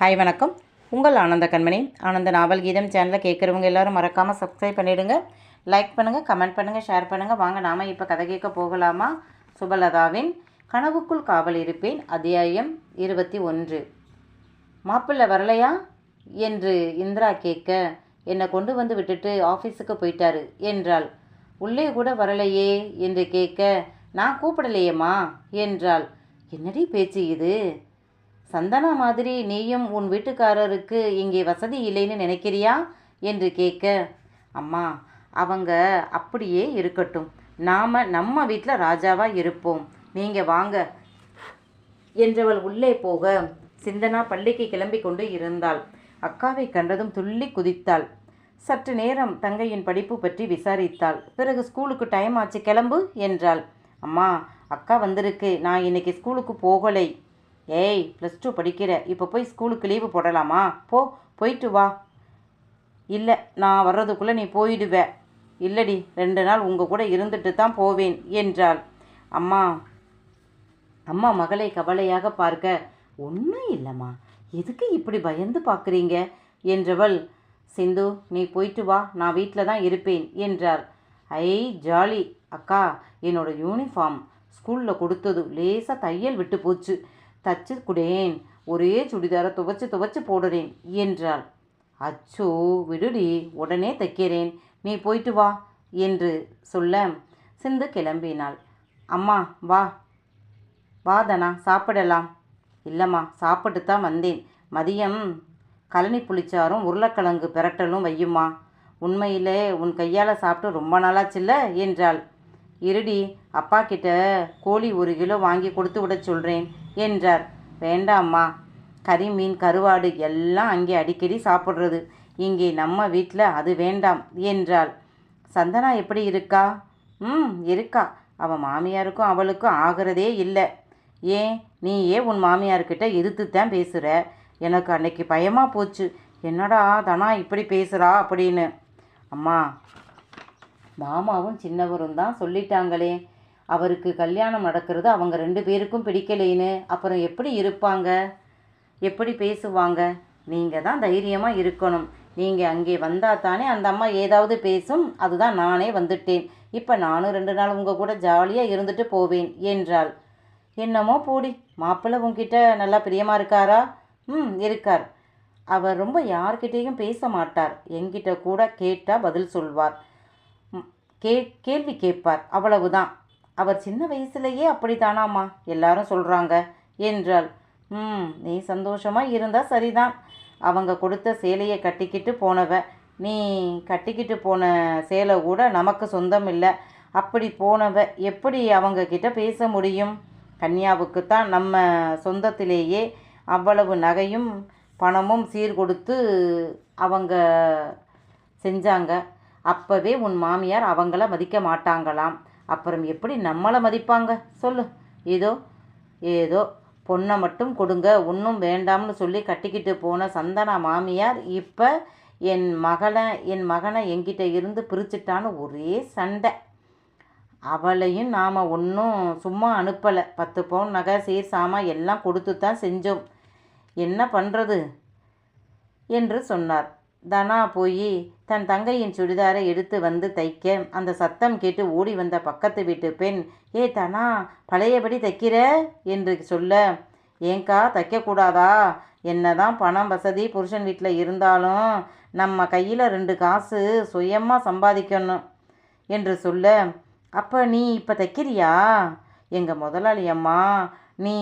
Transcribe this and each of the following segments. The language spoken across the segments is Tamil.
ஹாய் வணக்கம். உங்கள் ஆனந்த கண்மணி. ஆனந்த நாவல் கீதம் சேனலை கேட்குறவங்க எல்லோரும் மறக்காமல் சப்ஸ்கிரைப் பண்ணிவிடுங்க லைக் பண்ணுங்கள் கமெண்ட் பண்ணுங்கள் ஷேர் பண்ணுங்கள் வாங்க நாம் இப்போ கதை கேட்க போகலாமா? சுபலதாவின் கனவுக்குள் காவல் இருப்பேன் அத்தியாயம் இருபத்தி ஒன்று. மாப்பிள்ளை வரலையா? என்று இந்திரா கேட்க என்னை கொண்டு வந்து விட்டுட்டு ஆஃபீஸுக்கு போயிட்டாரு என்றாள். உள்ளே கூட வரலையே என்று கேட்க நான் கூப்பிடலையேம்மா என்றாள். என்னடி பேச்சு இது? சந்தனா மாதிரி நீயும் உன் வீட்டுக்காரருக்கு இங்கே வசதி இல்லைன்னு நினைக்கிறியா? என்று கேட்க அம்மா அவங்க அப்படியே இருக்கட்டும். நாம் நம்ம வீட்டில் ராஜாவாக இருப்போம். நீங்கள் வாங்க. என்றவள் உள்ளே போக சிந்தனா பள்ளிக்கு கிளம்பி கொண்டு இருந்தாள். அக்காவை கண்டதும் துள்ளி குதித்தாள். சற்று நேரம் தங்கையின் படிப்பு பற்றி விசாரித்தாள். பிறகு ஸ்கூலுக்கு டைம் ஆச்சு கிளம்பு என்றாள். அம்மா அக்கா வந்திருக்கு. நான் இன்னைக்கு ஸ்கூலுக்கு போகலை. ஏய் ப்ளஸ் டூ படிக்கிற. இப்போ போய் ஸ்கூலுக்கு லீவு போடலாமா? போ போயிட்டு வா. இல்லை நான் வர்றதுக்குள்ளே நீ போயிடுவ. இல்லடி ரெண்டு நாள் உங்கள் கூட இருந்துட்டு தான் போவேன் என்றாள். அம்மா அம்மா மகளை கவலையாக பார்க்க ஒன்றும் இல்லைம்மா. எதுக்கு இப்படி பயந்து பார்க்குறீங்க? என்றவள் சிந்து நீ போயிட்டு வா. நான் வீட்டில் தான் இருப்பேன் என்றார். ஐ ஜாலி. அக்கா என்னோட யூனிஃபார்ம் ஸ்கூலில் கொடுத்தது லேசாக தையல் விட்டு போச்சு. தச்சு குடேன் ஒரே சுடிதாரை துவைச்சு துவைச்சு போடுறேன் என்றாள். அச்சோ விடுடி உடனே தைக்கிறேன். நீ போயிட்டு வா என்று சொல்ல சிந்து கிளம்பினாள். அம்மா வா. வா தனா சாப்பிடலாம். இல்லைம்மா சாப்பிட்டு தான் வந்தேன். மதியம் கழனி புளிச்சாரும் உருளைக்கிழங்கு பிரட்டலும் வையுமா உண்மையிலே உன் கையால் சாப்பிட்டு ரொம்ப நாளாச்சுல்ல என்றாள். இருடி அப்பா கிட்ட கோழி ஒரு கிலோ வாங்கி கொடுத்து விட சொல்கிறேன் என்றார். வேண்டாம்மா கறி மீன் கருவாடு எல்லாம் அங்கே அடிக்கடி சாப்பிட்றது. இங்கே நம்ம வீட்டில் அது வேண்டாம் என்றாள். சந்தனா எப்படி இருக்கா? ம் இருக்கா. அவன் மாமியாருக்கும் அவளுக்கும் ஆகிறதே இல்லை. ஏன்? நீ ஏன் உன் மாமியார்கிட்ட எதிர்த்து தான் பேசுகிற எனக்கு அன்னைக்கு பயமாக போச்சு. என்னடா தனா இப்படி பேசுகிறா அப்படின்னு. அம்மா மாமாவும் சின்னவரும் தான் சொல்லிட்டாங்களே. அவருக்கு கல்யாணம் நடக்கிறது அவங்க ரெண்டு பேருக்கும் பிடிக்கலைன்னு. அப்புறம் எப்படி இருப்பாங்க? எப்படி பேசுவாங்க? நீங்கள் தான் தைரியமாக இருக்கணும். நீங்கள் அங்கே வந்தால் தானே அந்த அம்மா ஏதாவது பேசும்? அதுதான் நானே வந்துட்டேன். இப்போ நானும் ரெண்டு நாள் உங்கள் கூட ஜாலியாக இருந்துட்டு போவேன் என்றாள். என்னமோ போடி மாப்பிள்ளை உங்ககிட்ட நல்லா பிரியமாக இருக்காரா? ம் இருக்கார். அவர் ரொம்ப யார்கிட்டேயும் பேச மாட்டார். என்கிட்ட கூட கேட்டால் பதில் சொல்வார். கே கேள்வி கேட்பார். அவ்வளவுதான். அவர் சின்ன வயசுலேயே அப்படித்தானாமா எல்லாரும் சொல்கிறாங்க என்றாள். ம் நீ சந்தோஷமாக இருந்தால் சரிதான். அவங்க கொடுத்த சேலையை கட்டிக்கிட்டு போனவ நீ கட்டிக்கிட்டு போன சேலை கூட நமக்கு சொந்தம் இல்லை அப்படி போனவ எப்படி அவங்க கிட்ட பேச முடியும்? கன்யாவுக்கு தான் நம்ம சொந்தத்திலேயே அவ்வளவு நகையும் பணமும் சீர்கொடுத்து அவங்க செஞ்சாங்க. அப்போவே உன் மாமியார் அவங்கள மதிக்க மாட்டாங்களாம். அப்புறம் எப்படி நம்மளை மதிப்பாங்க? சொல்லு. ஏதோ ஏதோ பொண்ணை மட்டும் கொடுங்க ஒன்றும் வேண்டாம்னு சொல்லி கட்டிக்கிட்டு போன சந்தனா மாமியார் இப்போ என் மகளை என் மகனை என்கிட்ட இருந்து பிரிச்சுட்டான்னு ஒரே சண்டை. அவளையும் நாம் ஒன்றும் சும்மா அனுப்பலை. பத்து பவுன் நகை சீர் சாமான் எல்லாம் கொடுத்து தான் செஞ்சோம். என்ன பண்ணுறது என்று சொன்னார். தனா போய் தன் தங்கையின் சுடிதாரை எடுத்து வந்து தைக்க அந்த சத்தம் கேட்டு ஓடி வந்த பக்கத்து வீட்டு பெண் ஏ தனா பழையபடி தைக்கிற? என்று சொல்ல ஏங்கா தைக்கக்கூடாதா? என்னதான் பணம் வசதி புருஷன் வீட்டில் இருந்தாலும் நம்ம கையில் ரெண்டு காசு சுயமாக சம்பாதிக்கணும் என்று சொல்ல அப்போ நீ இப்போ தைக்கிறியா? எங்கள் முதலாளி அம்மா நீ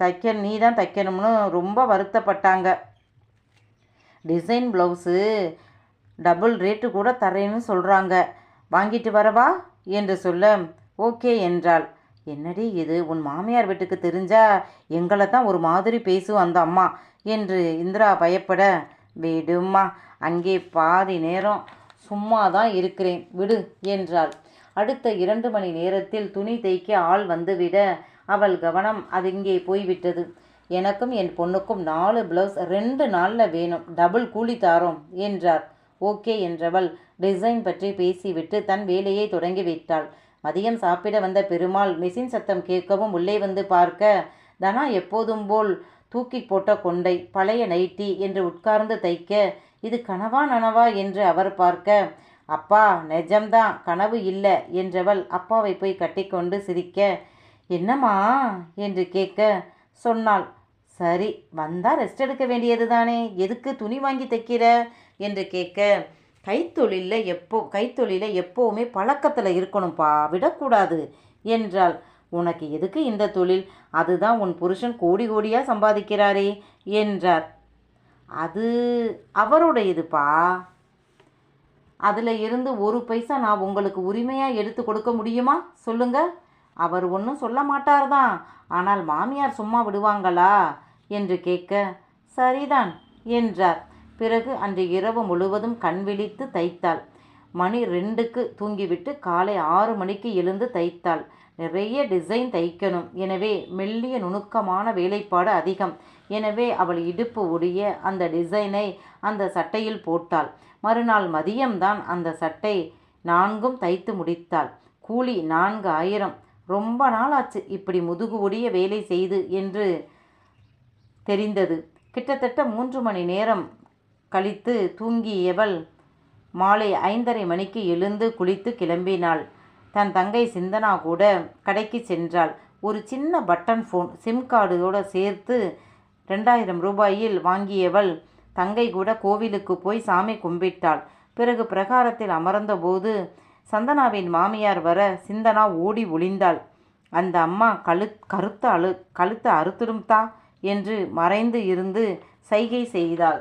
தைக்க நீ தான் தைக்கணும்னு ரொம்ப வருத்தப்பட்டாங்க. Design blouse. டபுள் ரேட்டு கூட தரேன்னு சொல்கிறாங்க வாங்கிட்டு வரவா? என்று சொல்ல ஓகே என்றாள். என்னடி இது? உன் மாமியார் வீட்டுக்கு தெரிஞ்சா எங்களை தான் ஒரு மாதிரி பேசும் அந்த அம்மா என்று இந்திரா பயப்பட விடுமா அங்கே பாதி நேரம் சும்மா தான் இருக்கிறேன் விடு என்றாள். அடுத்த இரண்டு மணி நேரத்தில் துணி தைக்க ஆள் வந்துவிட அவள் கவனம் அது இங்கே போய்விட்டது. எனக்கும் என் பொண்ணுக்கும் நாலு ப்ளவுஸ் ரெண்டு நாளில் வேணும். டபுள் கூலி தாரோம் என்றார். ஓகே என்றவள் டிசைன் பற்றி பேசிவிட்டு தன் வேலையை தொடங்கி வைத்தாள். மதியம் சாப்பிட வந்த பெருமாள் மெஷின் சத்தம் கேட்கவும் உள்ளே வந்து பார்க்க தனா எப்போதும் போல் தூக்கி போட்ட கொண்டை பழைய நைட்டி என்று உட்கார்ந்து தைக்க இது கனவா நனவா? என்று அவர் பார்க்க அப்பா நிஜம்தான் கனவு இல்லை என்றவள் அப்பாவை போய் கட்டிக்கொண்டு சிரிக்க என்னம்மா? என்று கேட்க சொன்னாள் சரி வந்தால் ரெஸ்ட் எடுக்க வேண்டியது தானே. எதுக்கு துணி வாங்கி தைக்கிற? என்று கேட்க கைத்தொழிலில் எப்போ கைத்தொழிலில் எப்போவுமே பழக்கத்தில் இருக்கணும்ப்பா விடக்கூடாது என்றாள். உனக்கு எதுக்கு இந்த தொழில்? அதுதான் உன் புருஷன் கோடி கோடியாக சம்பாதிக்கிறாரே என்றார். அது அவருடையதுப்பா. அதில் இருந்து ஒரு பைசா நான் உங்களுக்கு உரிமையாக எடுத்து கொடுக்க முடியுமா? சொல்லுங்கள் அவர் ஒன்றும் சொல்ல மாட்டார் தான் ஆனால் மாமியார் சும்மா விடுவாங்களா? என்று கேட்க சரிதான் என்றார். பிறகு அன்று இரவு முழுவதும் கண் விழித்து தைத்தாள். மணி ரெண்டுக்கு தூங்கிவிட்டு காலை ஆறு மணிக்கு எழுந்து தைத்தாள். நிறைய டிசைன் தைக்கணும். எனவே மெல்லிய நுணுக்கமான வேலைப்பாடு அதிகம். எனவே அவள் இடுப்பு உடைய அந்த டிசைனை அந்த சட்டையில் போட்டாள். மறுநாள் மதியம்தான் அந்த சட்டை நான்கும் தைத்து முடித்தாள். கூலி நான்கு ஆயிரம். ரொம்ப நாள் ஆச்சு இப்படி முதுகு ஒடிய வேலை செய்து என்று தெரிந்தது. கிட்டத்தட்ட மூன்று மணி நேரம் கழித்து தூங்கியவள் மாலை ஐந்தரை மணிக்கு எழுந்து குளித்து கிளம்பினாள். தன் தங்கை சிந்தனா கூட கடைக்கு சென்றாள். ஒரு சின்ன பட்டன் ஃபோன் சிம் கார்டோடு சேர்த்து ரெண்டாயிரம் ரூபாயில் வாங்கியவள் தங்கை கூட கோவிலுக்கு போய் சாமி கும்பிட்டாள். பிறகு பிரகாரத்தில் அமர்ந்தபோது சந்தனாவின் மாமியார் வர சிந்தனா ஓடி ஒளிந்தாள். அந்த அம்மா கழு கருத்த அழு கழுத்தை அறுத்துடும்தா என்று மறைந்து இருந்து சைகை செய்தாள்.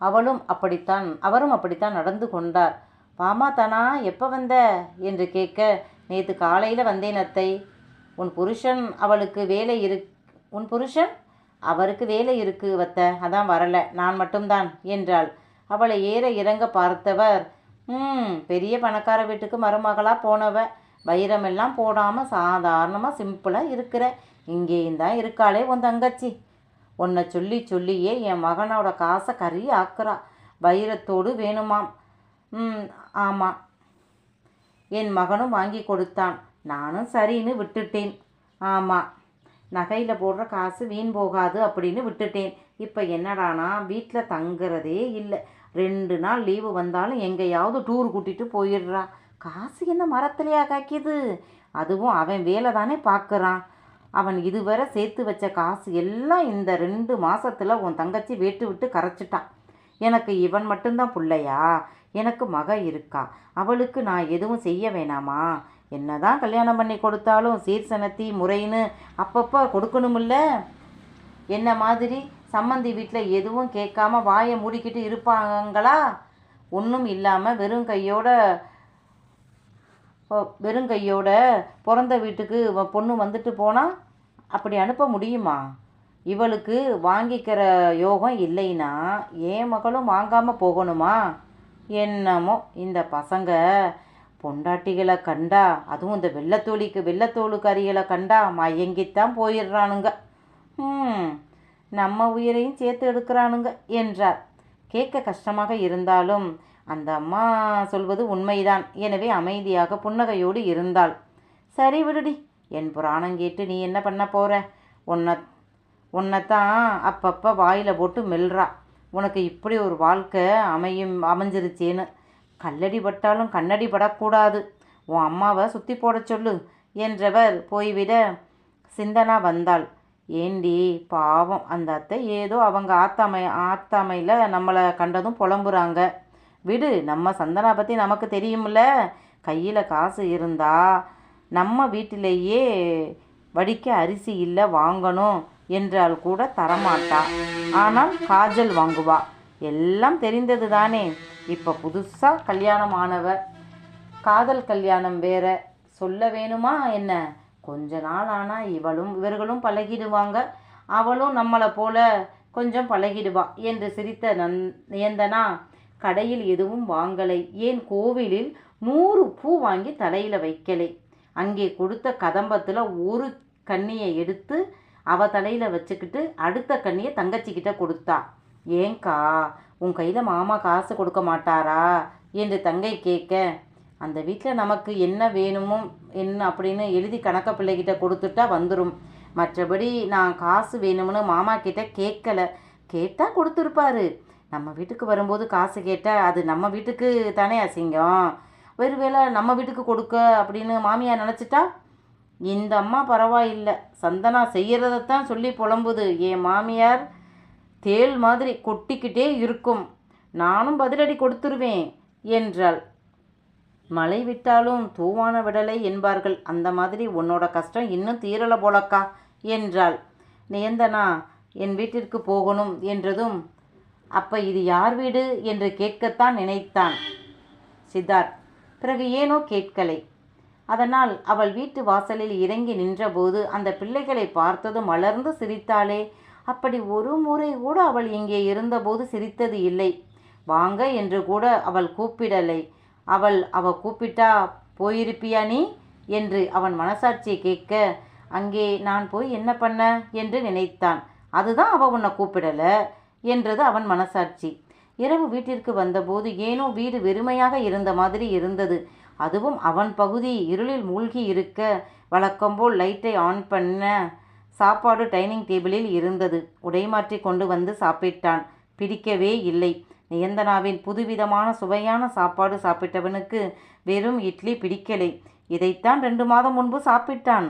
அவளும் அப்படித்தான் அவரும் அப்படித்தான் நடந்து கொண்டார். பாமா தானா எப்போ வந்த? என்று கேட்க நேற்று காலையில் வந்தேன் அத்தை. உன் புருஷன் அவளுக்கு வேலை இரு உன் புருஷன்? அவருக்கு வேலை இருக்கு வத்த. அதான் வரலை. நான் மட்டும்தான் என்றாள். அவளை ஏற இறங்க பார்த்தவர் ம் பெரிய பணக்கார வீட்டுக்கு மருமகளாக போனவ. வைரமெல்லாம் போடாமல் சாதாரணமாக சிம்பிளாக இருக்கிற. இங்கேயும் தான் இருக்காளே உன் தங்கச்சி. உன்னை சொல்லி சொல்லியே என் மகனோட காசை கறி ஆக்குறா. வைரத்தோடு வேணுமாம். ம் ஆமாம் என் மகனும் வாங்கி கொடுத்தான். நானும் சரின்னு விட்டுட்டேன். ஆமாம் நகையில் போடுற காசு வீண் போகாது அப்படின்னு விட்டுட்டேன். இப்போ என்னடானா வீட்டில் தங்குறதே இல்லை. ரெண்டு நாள் லீவு வந்தாலும் எங்கேயாவது டூர் கூட்டிகிட்டு போயிடுறா. காசு என்ன மரத்துலையா காக்கிது? அதுவும் அவன் வேலை தானே பார்க்குறான். அவன் இதுவரை சேர்த்து வச்ச காசு எல்லாம் இந்த ரெண்டு மாதத்தில் உன் தங்கச்சி வேட்டு விட்டு கரைச்சிட்டான் எனக்கு இவன் மட்டும்தான் பிள்ளையா? எனக்கு மக இருக்கா? அவளுக்கு நான் எதுவும் செய்ய வேணாமா? என்னதான் கல்யாணம் பண்ணி கொடுத்தாலும் சீர்சனத்தி முறைன்னு அப்பப்போ கொடுக்கணுமில்ல? என்ன மாதிரி? சம்மந்தி வீட்டில் எதுவும் கேட்காம வாயை மூடிக்கிட்டு இருப்பாங்களா? ஒன்றும் இல்லாமல் வெறும் கையோட வெறும் கையோட பிறந்த வீட்டுக்கு வ- பொண்ணு வந்துட்டு போனால் அப்படி அனுப்ப முடியுமா? இவளுக்கு வாங்கிக்கிற யோகம் இல்லைன்னா என் மகளும் வாங்காமல் போகணுமா? என்னமோ இந்த பசங்க பொண்டாட்டிகளை கண்டா அதுவும் இந்த வெள்ளத்தோலிக்கு வெள்ளத்தோலுக்காரிகளை கண்டா மயங்கித்தான் போயிடுறானுங்க. ம் நம்ம உயிரையும் சேர்த்து எடுக்கிறானுங்க என்றார். கேட்க கஷ்டமாக இருந்தாலும் அந்த அம்மா சொல்வது உண்மைதான். எனவே அமைதியாக புன்னகையோடு இருந்தாள். சரி விடுடி என் புராணம் கேட்டு நீ என்ன பண்ண போற? உன்னை உன்னைத்தான் அப்பப்போ வாயில் போட்டு மெல்றா. உனக்கு இப்படி ஒரு வாழ்க்கை அமையும் அமைஞ்சிருச்சேன்னு. கல்லடி பட்டாலும் கண்ணடி படக்கூடாது. உன் அம்மாவை சுற்றி போட சொல்லு என்றவர் போய்விட சிந்தனா வந்தாள். ஏண்டி பாவம். அந்த அத்தை ஏதோ அவங்க ஆத்தாமை ஆத்தாமையில் நம்மளை கண்டதும் புலம்புறாங்க. விடு நம்ம சந்தனா பற்றி நமக்கு தெரியும்ல. கையில் காசு இருந்தால் நம்ம வீட்டிலேயே வடிக்க அரிசி இல்லை வாங்கணும் என்றால் கூட தரமாட்டா. ஆனால் காஜல் வாங்குவா. எல்லாம் தெரிந்தது தானே. இப்போ புதுசாக கல்யாணம் ஆனவ. காதல் கல்யாணம் வேற. சொல்ல வேணுமா என்ன? கொஞ்ச நாள் ஆனால் இவளும் இவர்களும் பழகிடுவாங்க. அவளும் நம்மளை போல கொஞ்சம் பழகிடுவா என்று சிரித்த நன் நேந்தனா கடையில் எதுவும் வாங்கலை. ஏன் கோவிலில் நூறு பூ வாங்கி தலையில் வைக்கலை? அங்கே கொடுத்த கதம்பத்தில் ஒரு கன்னியை எடுத்து அவ தலையில் வச்சுக்கிட்டு அடுத்த கண்ணியை தங்கச்சிக்கிட்ட கொடுத்தா. ஏங்கா உன் கையில் மாமா காசு கொடுக்க மாட்டாரா? என்று தங்கை கேட்க அந்த வீட்டில் நமக்கு என்ன வேணுமோ என்ன அப்படின்னு எழுதி கணக்க பிள்ளைகிட்ட கொடுத்துட்டா வந்துடும் மற்றபடி நான் காசு வேணும்னு மாமா கிட்ட கேட்கல. கேட்டால் கொடுத்துருப்பாரு. நம்ம வீட்டுக்கு வரும்போது காசு கேட்டால் அது நம்ம வீட்டுக்கு தானே அசிங்கம். ஒருவேளை நம்ம வீட்டுக்கு கொடுக்க அப்படின்னு மாமியார் நினச்சிட்டா? இந்த அம்மா பரவாயில்லை. சந்தனா செய்கிறதைத்தான் சொல்லி புலம்புது. என் மாமியார் தேள் மாதிரி கொட்டிக்கிட்டே இருக்கும். நானும் பதிலடி கொடுத்துருவேன் என்றாள். மழை விட்டாலும் தூவான விடலை என்பார்கள். அந்த மாதிரி உன்னோட கஷ்டம் இன்னும் தீரல போலக்கா என்றாள். நேந்தனா என் வீட்டிற்கு போகணும் என்றதும் அப்ப இது யார் வீடு? என்று கேட்கத்தான் நினைத்தான். சித்தார்த் பிறகு ஏனோ கேட்கலை. அதனால் அவள் வீட்டு வாசலில் இறங்கி நின்றபோது அந்த பிள்ளைகளை பார்த்ததும் மலர்ந்து சிரித்தாளே. அப்படி ஒரு முறை கூட அவள் இங்கே இருந்தபோது சிரித்தது இல்லை. வாங்க என்று கூட அவள் கூப்பிடலை. அவள் அவ கூப்பிட்டா போயிருப்பியா நீ? என்று அவன் மனசாட்சியை கேட்க அங்கே நான் போய் என்ன பண்ண? என்று நினைத்தான். அதுதான் அவ உன்னை கூப்பிடல? என்றது அவன் மனசாட்சி. இரவு வீட்டிற்கு வந்தபோது ஏனோ வீடு வெறுமையாக இருந்த மாதிரி இருந்தது. அதுவும் அவன் பகுதி இருளில் மூழ்கி இருக்க வழக்கம்போல் லைட்டை ஆன் பண்ண சாப்பாடு டைனிங் டேபிளில் இருந்தது. உடை மாற்றி கொண்டு வந்து சாப்பிட்டான். பிடிக்கவே இல்லை. நியந்தனாவின் புதுவிதமான சுவையான சாப்பாடு சாப்பிட்டவனுக்கு வெறும் இட்லி பிடிக்கலை. இதைத்தான் ரெண்டு மாதம் முன்பு சாப்பிட்டான்.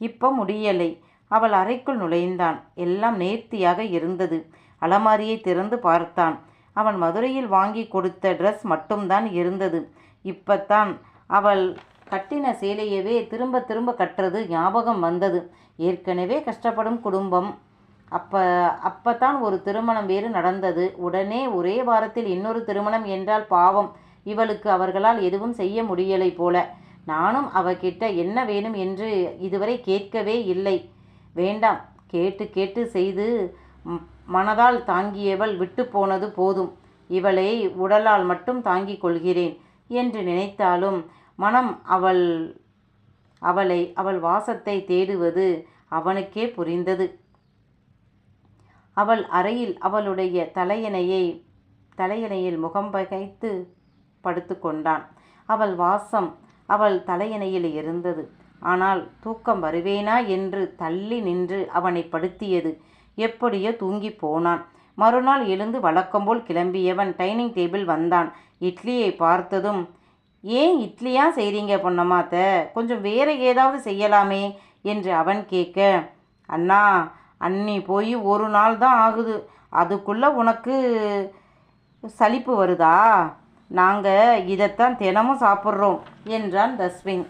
இப்போ முடியலை. அவள் அறைக்குள் நுழைந்தான். எல்லாம் நேர்த்தியாக இருந்தது. அலமாரியை திறந்து பார்த்தான். அவன் மதுரையில் வாங்கி கொடுத்த ட்ரெஸ் மட்டும்தான் இருந்தது. இப்பத்தான் அவள் கட்டின சேலையவே திரும்ப திரும்ப கட்டுறது ஞாபகம் வந்தது. ஏற்கனவே கஷ்டப்படும் குடும்பம். அப்போ அப்பத்தான் ஒரு திருமணம் வேறு நடந்தது. உடனே ஒரே வாரத்தில் இன்னொரு திருமணம் என்றால் பாவம். இவளுக்கு அவர்களால் எதுவும் செய்ய முடியலை போல. நானும் அவகிட்ட என்ன வேணும் என்று இதுவரை கேட்கவே இல்லை. வேண்டாம் கேட்டு கேட்டு செய்து மனதால் தாங்கியவள் விட்டு போனது போதும். இவளை உடலால் மட்டும் தாங்கிக் கொள்கிறேன் என்று நினைத்தாலும் மனம் அவள் அவளை அவள் வாசத்தை தேடுவது அவனுக்கே புரிந்தது. அவள் அறையில் அவளுடைய தலையணையை தலையணையில் முகம் பகைத்து படுத்து கொண்டான். அவள் வாசம் அவள் தலையணையில் இருந்தது. ஆனால் தூக்கம் வருவேனா? என்று தள்ளி நின்று அவனை படுத்தியது. எப்படியோ தூங்கி போனான். மறுநாள் எழுந்து வழக்கம்போல் கிளம்பியவன் டைனிங் டேபிள் வந்தான். இட்லியை பார்த்ததும் ஏன் இட்லியா செய்கிறீங்க பொன்னம்மாத்த? கொஞ்சம் வேற ஏதாவது செய்யலாமே என்று அவன் கேட்க அண்ணா அன்னி போய் ஒரு நாள் தான் ஆகுது. அதுக்குள்ளே உனக்கு சலிப்பு வருதா? நாங்கள் இதைத்தான் தினமும் சாப்பிட்றோம் என்றான் தஸ்வின்.